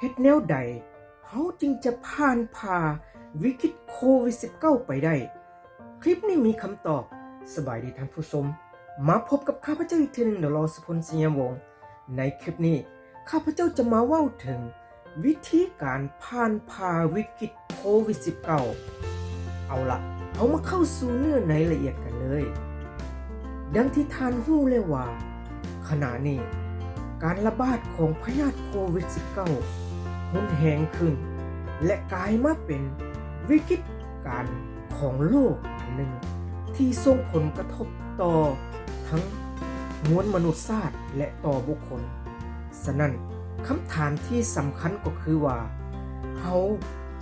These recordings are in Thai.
เฮ็ดแนวใดเฮาจึงจะผ่านพาวิกฤตโควิด -19 ไปได้ คลิปนี้มีคำตอบ สบายดีท่านผู้ชม มาพบกับข้าพเจ้าอีกทีหนึ่งเดยวรอสพลสยามวง ในคลิปนี้ ข้าพเจ้าจะมาเว้าถึง วิธีการผ่านพาวิกฤตโควิด -19 เอาละเอามาเข้าสู่เนื้อในละเอียดกันเลย ดังที่ทานหู้เลยว่า ขณะนี้ การระบาดของพยาธิโควิด -19 หุนแหงขึ้น และกลายมาเป็นวิกฤตการของโลกหนึ่ง ที่ส่งผลกระทบต่อทั้งมวลมนุษยชาติและต่อบุคคล ฉะนั้นคำถามที่สำคัญก็คือว่าเขา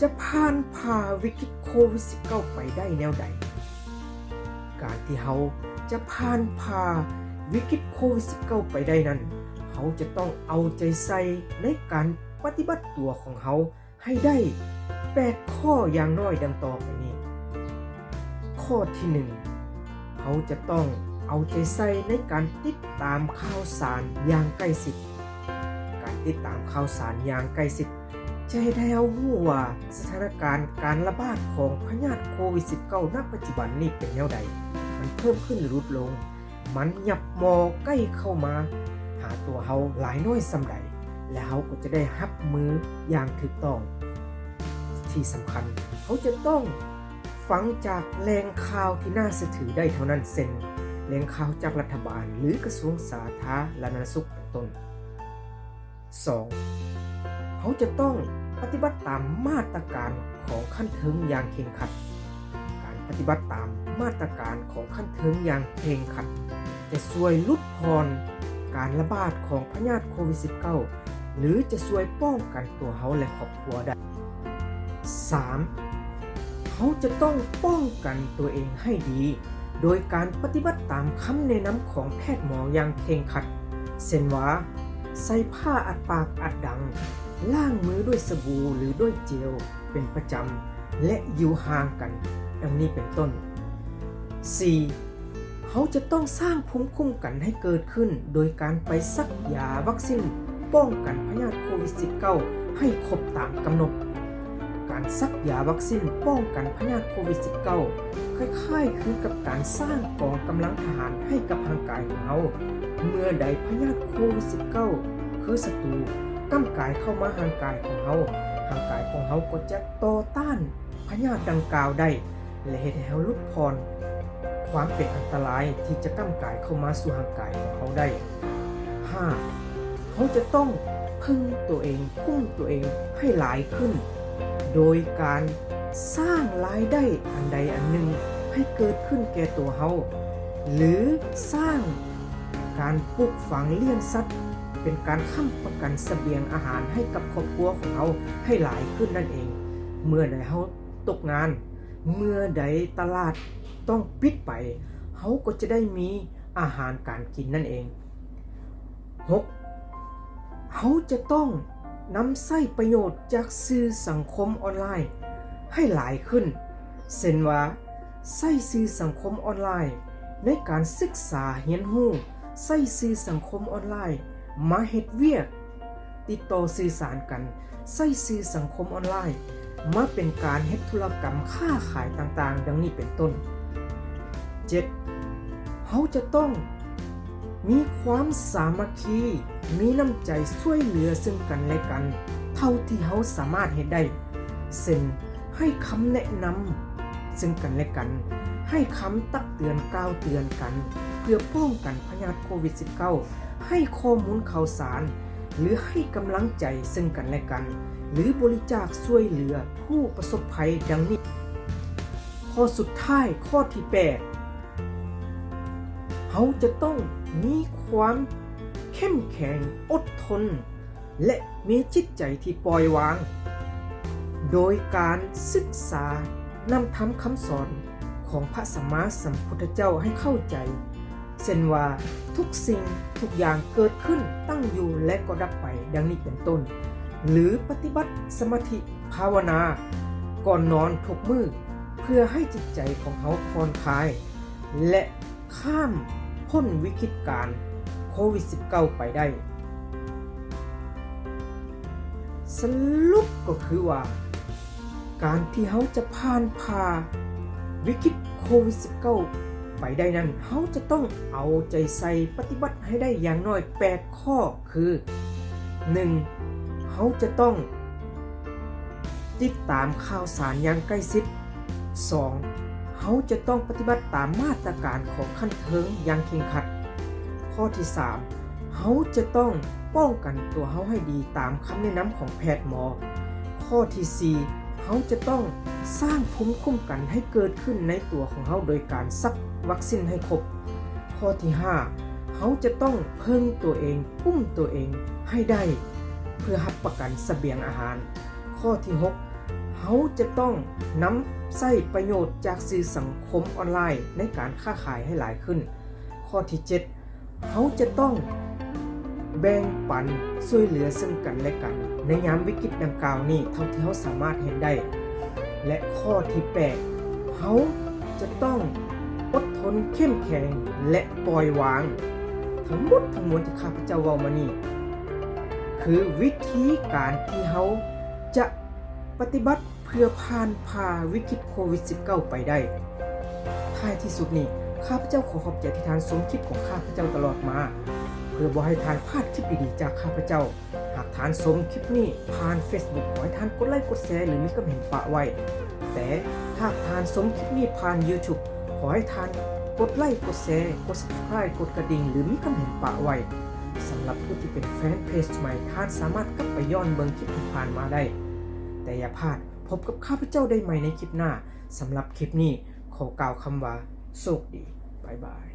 จะผ่านพาวิกฤตโควิด -19 ไปได้แนวใด การที่เขาจะผ่านพาวิกฤตโควิด -19 ไปได้นั้น เขาจะต้องเอาใจใส่ในการ ปฏิบัติตัวของเขาให้ได้แปดข้ออย่างน้อยดังต่อไปนี้ ข้อที่หนึ่งเขาจะต้องเอาใจใส่ในการติดตามข่าวสารอย่างใกล้ชิด การติดตามข่าวสารอย่างใกล้ชิดจะให้ได้เอาหูว่าสถานการณ์การระบาดของพยาธิโควิด -19 ณปัจจุบันนี้เป็นแนวใด มันเพิ่มขึ้นหรือลดลง มันหยับมอใกล้เข้ามา หาตัวเฮาหลายน้อยสำใด และเฮาก็จะได้รับมืออย่างถูกต้อง ที่สำคัญเขาจะต้องฟังจากแหล่งข่าวที่น่าเชื่อถือได้เท่านั้นเซ็นแหล่งข่าวจากรัฐบาลหรือกระทรวงสาธารณสุขเป็นต้น 2. เขาจะต้องปฏิบัติตามมาตรการของขั้นเทิงอย่างเคร่งครัด การปฏิบัติตามมาตรการของขั้นเทิงอย่างเคร่งครัด จะช่วยลดพรการระบาดของพยาธิโควิด -19 หรือจะช่วยป้องกันตัวเขาและครอบครัวได้ 3. เขาจะต้องป้องกันตัวเองให้ดี โดยการปฏิบัติตามคำแนะนำของแพทย์หมออย่างเคร่งครัดเช่นว่าใส่ผ้าอัดปากอัดดัง ล้างมือด้วยสบู่หรือด้วยเจลเป็นประจำ และอยู่ห่างกัน ดังนี้เป็นต้น 4. เขาจะต้องสร้างภูมิคุ้มกันให้เกิดขึ้น โดยการไปซักยาวัคซีน ป้องกันพยาธิโควิด -19 ให้ครบตามกำหนด การซักยาวัคซีนป้องกันพยาธิโควิด -19 คล้ายๆ คือกับการสร้างกองกำลังทหารให้กับร่างกายของเราเมื่อใดพยาธิโควิด -19 คือศัตรูก้ำกายเข้ามาห่างกายของเราห่างกายของเราก็จะต่อต้านพยาธิดังกล่าวได้ และเฮ็ดให้เราลดพรความเป็นอันตรายที่จะก้ำกายเข้ามาสู่ห่างกายของเขาได้ 5. เขาจะต้องพึ่งตัวเองกุ้มตัวเองให้หลายขึ้น โดยการสร้างรายได้อันใดอันหนึ่งให้เกิดขึ้นแก่ตัวเขาหรือสร้างการปลูกฝังเลี้ยงสัตว์ เป็นการค้ำประกันเสบียงอาหารให้กับครอบครัวของเขาให้หลายขึ้นนั่นเอง เมื่อใดเขาตกงาน เมื่อใดตลาดต้องปิดไปเขาก็จะได้มีอาหารการกินนั่นเอง 6. เขาจะต้องนำไส้ประโยชน์จากสื่อสังคมออนไลน์ ให้หลายขึ้นเช่นว่าใส่สื่อสังคมออนไลน์ ในการศึกษาเรียนรู้ใส่สื่อสังคมออนไลน์ มาเฮ็ดเวียก ติดต่อสื่อสารกันใส่สื่อสังคมออนไลน์ มาเป็นการเฮ็ดธุรกรรมค้าขายต่างๆ ดังนี้เป็นต้น 7. เขาจะต้อง มีความสามัคคี มีน้ำใจช่วยเหลือซึ่งกันและกัน เท่าที่เขาสามารถเฮ็ดได้ เช่นให้คำแนะนำซึ่งกันและกัน ให้คำตักเตือนกล่าวเตือนกัน เพื่อป้องกันพยาธิโควิด -19 ให้ข้อมูลข่าวสาร หรือให้กำลังใจซึ่งกันและกัน หรือบริจาคช่วยเหลือผู้ประสบภัยดังนี้ ข้อสุดท้ายข้อที่ 8 เขาจะต้องมีความเข้มแข็งอดทน และมีจิตใจที่ปล่อยวาง โดยการศึกษานำทำคำสอนของพระสัมมาสัมพุทธเจ้าให้เข้าใจเช่นว่าทุกสิ่งทุกอย่างเกิดขึ้นตั้งอยู่และก็ดับไปดังนี้เป็นต้น หรือปฏิบัติสมาธิภาวนา ก่อนนอนทุกมือเพื่อให้จิตใจของเขาผ่อนคลาย และข้าม พ้นวิกฤตการโควิด -19 ไปได้ สรุปก็คือว่า การที่เขาจะผ่านพาวิกฤตโควิด -19 ไปได้นั้นเขาจะต้องเอาใจใส่ปฏิบัติให้ได้อย่างน้อย 8 ข้อคือ 1. เขาจะต้องติดตามข่าวสารอย่างใกล้ชิด 2. เขาจะต้องปฏิบัติตามมาตรการของขั้นเทิงอย่างเคร่งครัด ข้อที่ 3. เขาจะต้องป้องกันตัวเขาให้ดีตามคำแนะนำของแพทย์หมอ ข้อทีสี่4เขาจะต้องสร้างภูมิคุ้มกันให้เกิดขึ้นในตัวของเขาโดยการซักวัคซีนให้ครบ ข้อที่ 5เขาจะต้องเพิ่งตัวเองปุ้มตัวเองให้ได้ เพื่อรับประกันเสบียงอาหาร ข้อที่ 6 เขาจะต้องนำใช้ประโยชน์จากสื่อสังคมออนไลน์ในการค้าขายให้หลายขึ้น ข้อที่ 7เขาจะต้องแบ่งปันช่วยเหลือซึ่งกันและกัน ในยามวิกฤตดังกล่าวนี้เท่าที่เขาสามารถเห็นได้ และข้อที่8เขาจะต้องอดทนเข้มแข็งและปล่อยวาง ทั้งหมดทั้งมวลที่ข้าพเจ้าว้ามานี่ คือวิธีการที่เขาจะ ปฏิบัติเพื่อผ่านพาวิกฤตโควิด -19 ไปได้ท้ายที่สุดนี่ข้าพเจ้าขอขอบใจที่ทานสมคลิปของข้าพเจ้าตลอดมา เพื่อบ่ให้ทานพลาดคลิปดีๆจากข้าพเจ้า หากทานสมคลิปนี้ผ่าน Facebook ขอให้ทานกดไลค์กดแชร์หรือมีคอมเมนปะไว้ แต่ถ้าทานสมคลิปนี้ผ่าน YouTube ขอให้ทานกดไลค์กดแชร์กด Subscribe กดกระดิ่ง หรือมีคอมเมนปะไว้สำหรับผู้ที่เป็นแฟนเพจใหม่ท่านสามารถกลับไปย้อนเบิ่งคลิปที่ผ่านมาได้ แต่อย่าพลาดพบกับข้าพเจ้าได้ใหม่ในคลิปหน้าสำหรับคลิปนี้ขอกล่าวคำว่าโชคดีบายบาย